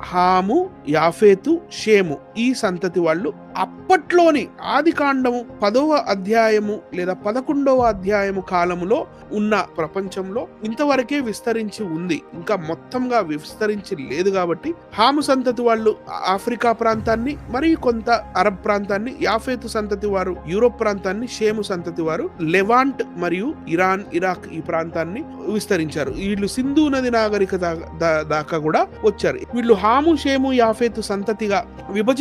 హాము యాఫేతు షేము. ఈ సంతతి వాళ్ళు అప్పట్లోని ఆది కాండము పదవ అధ్యాయము లేదా పదకొండవ అధ్యాయము కాలములో ఉన్న ప్రపంచంలో ఇంతవరకే విస్తరించి ఉంది. ఇంకా మొత్తంగా విస్తరించి లేదు కాబట్టి హాము సంతతి వాళ్ళు ఆఫ్రికా ప్రాంతాన్ని మరియు కొంత అరబ్ ప్రాంతాన్ని యాఫేతు సంతతి వారు యూరోప్ ప్రాంతాన్ని షేము సంతతి వారు లెవాంట్ మరియు ఇరాన్ ఇరాక్ ఈ ప్రాంతాన్ని విస్తరించారు. వీళ్ళు సింధు నది నాగరికత దా- దాకా కూడా వచ్చారు. వీళ్ళు హాము షేము యాఫేతు సంతతిగా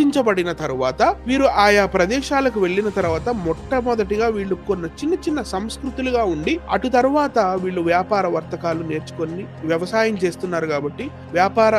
విభజించబడిన తరువాత వీరు ఆయా ప్రదేశాలకు వెళ్ళిన తర్వాత మొట్టమొదటిగా వీళ్ళు కొన్ని చిన్న చిన్న సంస్కృతులుగా ఉండి అటు తరువాత వీళ్ళు వ్యాపార వర్తకాలు నేర్చుకొని వ్యవసాయం చేస్తున్నారు కాబట్టి వ్యాపార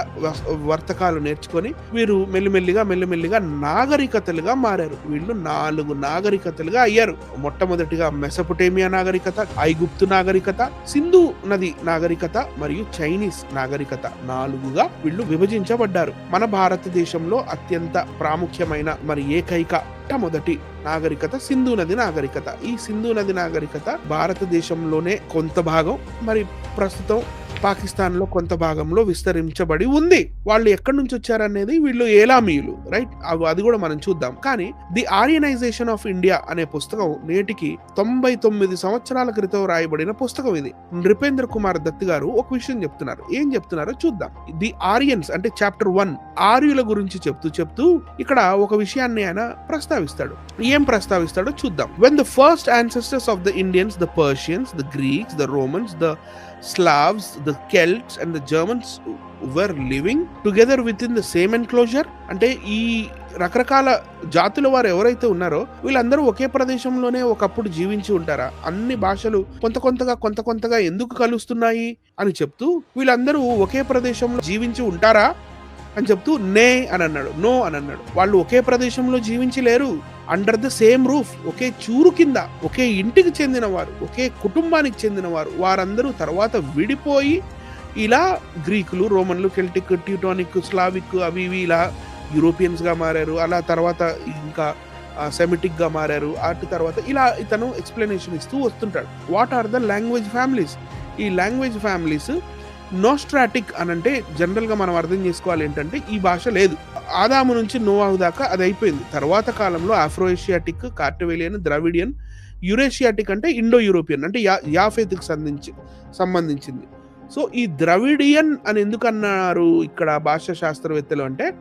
వర్తకాలు నేర్చుకొని వీరు మెల్లిమెల్లిగా మెల్లిమెల్లిగా నాగరికతలుగా మారారు. వీళ్ళు నాలుగు నాగరికతలుగా అయ్యారు. మొట్టమొదటిగా మెసపొటేమియా నాగరికత ఐగుప్తు నాగరికత సింధు నది నాగరికత మరియు చైనీస్ నాగరికత నాలుగుగా వీళ్ళు విభజించబడ్డారు. మన భారతదేశంలో అత్యంత ప్రాముఖ్యమైన మరి ఏకైక మొదటి నాగరికత సింధు నది నాగరికత. ఈ సింధు నది నాగరికత భారతదేశంలోనే కొంత భాగం మరి ప్రస్తుతం పాకిస్తాన్లో కొంత భాగంలో విస్తరించబడి ఉంది. వాళ్ళు ఎక్కడి నుంచి వచ్చారనేది వీళ్ళు ఏలామీయులు రైట్? అది కూడా మనం చూద్దాం. కానీ ది ఆర్యనైజేషన్ ఆఫ్ ఇండియా అనే పుస్తకం నేటికి తొంభై తొమ్మిది సంవత్సరాల క్రితం రాయబడిన పుస్తకం ఇది. నృపేంద్ర కుమార్ దత్ గారు ఒక విషయం చెప్తున్నారు. ఏం చెప్తున్నారో చూద్దాం. ది ఆరియన్స్ అంటే చాప్టర్ వన్ ఆర్యుల గురించి చెప్తూ చెప్తూ ఇక్కడ ఒక విషయాన్ని ఆయన ప్రస్తావిస్తాడు. ఏం ప్రస్తావిస్తాడో చూద్దాం. When the first ancestors of the Indians the Persians the Greeks the Romans the Slavs the Celts and the Germans were living together with in the same enclosure అంటే ఈ రకరకాల జాతుల వారు ఎవరైతే ఉన్నారో వీళ్ళందరూ ఒకే ప్రదేశంలోనే ఒకప్పుడు జీవించి ఉంటారా? అన్ని భాషలు కొంత కొంతగా కొంత కొంతగా ఎందుకు కలుస్తున్నాయి అని చెప్తూ వీళ్ళందరూ ఒకే ప్రదేశంలో జీవించి ఉంటారా? అని చెప్తూ నే అని అన్నాడు. నో అని అన్నాడు. వాళ్ళు ఒకే ప్రదేశంలో జీవించలేరు అండర్ ద సేమ్ రూఫ్ ఒకే చూరు కింద ఒకే ఇంటికి చెందిన వారు ఒకే కుటుంబానికి చెందిన వారు వారందరూ తర్వాత విడిపోయి ఇలా గ్రీకులు రోమన్లు కెల్టిక్ ట్యూటానిక్ స్లావిక్ అవి ఇవి ఇలా యూరోపియన్స్గా మారారు. అలా తర్వాత ఇంకా సెమెటిక్గా మారారు. అటు తర్వాత ఇలా ఇతను ఎక్స్ప్లెనేషన్ ఇస్తూ వస్తుంటాడు. What are the language families ఈ లాంగ్వేజ్ ఫ్యామిలీస్ నోస్ట్రాటిక్ అని అంటే జనరల్గా మనం అర్థం చేసుకోవాలి ఏంటంటే ఈ భాష లేదు. ఆదాము నుంచి నోవాహు దాకా అది అయిపోయింది. తర్వాత కాలంలో ఆఫ్రోఏషియాటిక్ కార్టవేలియన్ ద్రవిడియన్ యురేషియాటిక్ అంటే ఇండో యూరోపియన్ అంటే యా యాఫేత్కి సంబంధించి సంబంధించింది. సో ఈ ద్రవిడియన్ అని ఎందుకన్నారు ఇక్కడ భాషా శాస్త్రవేత్తలు అంటే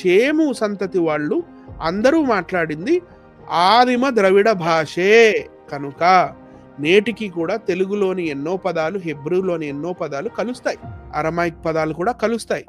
షేము సంతతి వాళ్ళు అందరూ మాట్లాడింది ఆదిమ ద్రవిడ భాషే కనుక. నేటికి కూడా తెలుగులోని ఎన్నో పదాలు హెబ్రూలోని ఎన్నో పదాలు కలుస్తాయి. అరమైక్ పదాలు కూడా కలుస్తాయి.